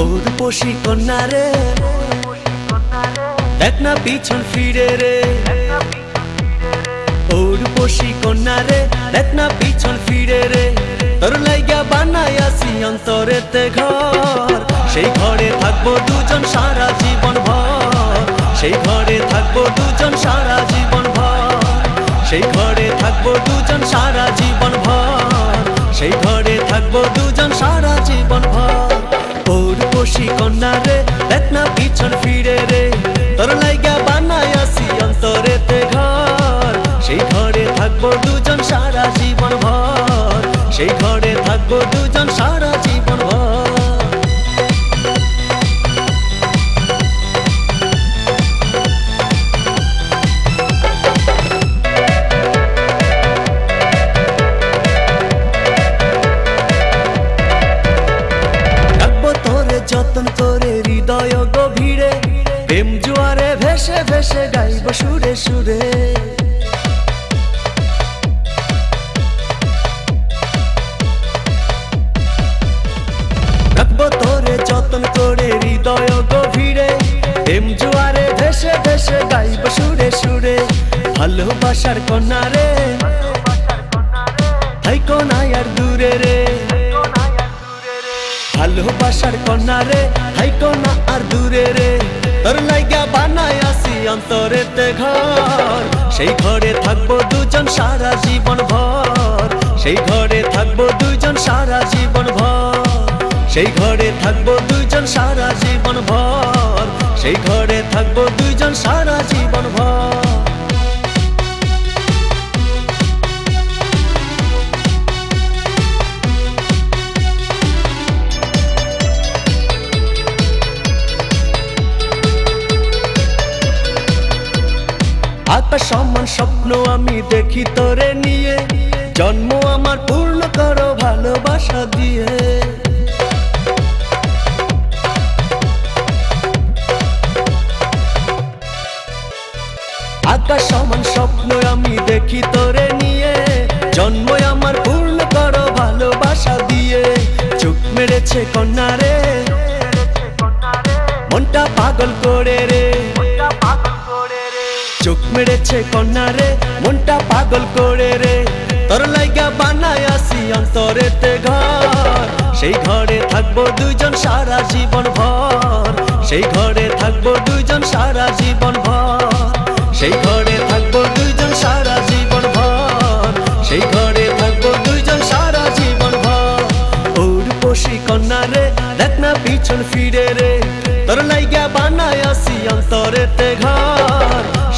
রূপসী কন্যা রে। দেখ না পিছন ফিরে রে। ও রূপসী কন্যা রে, দেখ না পিছন ফিরে রে। তোর লাইগা বানাই আসি অন্তরেতে ঘর। সেই ঘরে থাকব দুজন সারা জীবন ভর। সেই ঘরে থাকব দুজন সারা জীবন ভর। সেই ঘরে থাকব দুজন সারা জীবন ভর। সেই ঘরে থাকব দুজন সারা কন্যা রে, দেখ না পিছন ফিরে রে। তোর লাইগা বানাই আসি অন্তরেতে ঘর। সেই ঘরে থাকব দুজন সারা জীবন ভর সেই ঘরে থাকব দুজন সারা তোরে যতন করে হৃদয় গভীরে, প্রেম জুয়ারে ভেসে ভেসে গাইব সুরে সুরে। রাখব তোরে সুরে ভালোবাসার কন্যা রে হাই কোনায় আর দূরে রে। ভালোবাসার কন্যা রে হাই কোনা আর দূরে রে। তোর লাইগা বানাই আসি অন্তরেতে ঘর। সেই ঘরে থাকব দুজন সারা জীবন ভর। সেই ঘরে থাকব দুজন সারা জীবন ভর। সেই ঘরে থাকব দুজন সারা জীবন ভর। সেই ঘরে থাকব দুজন সারা জীবন ভর। সমান স্বপ্ন আমি দেখি তোরে নিয়ে। জন্ম আমার পূর্ণ করো ভালোবাসা দিয়ে। আকাশ সমান স্বপ্ন আমি দেখি তোরে নিয়ে। জন্ম আমার পূর্ণ করো ভালোবাসা দিয়ে। চোখ মেরেছে কন্যা রে। মনটা পাগল করে রে। চোখ মেরেছে কন্যা রে মনটা পাগল করে রে। তোর লাইগা বানায় আসি অন্তরেতে ঘর। সেই ঘরে থাকব দুজন সারা জীবন ভর। সেই ঘরে থাকব দুজন সারা জীবন ভর। সেই ঘরে থাকব দুজন সারা জীবন ভর। সেই ঘরে থাকব দুজন সারা জীবন ভর। ওর বসি কন্যা রে দেখ না পিছন ফিরে রে। তোর লাইগা বানায় আসি অন্তরেতে ঘর।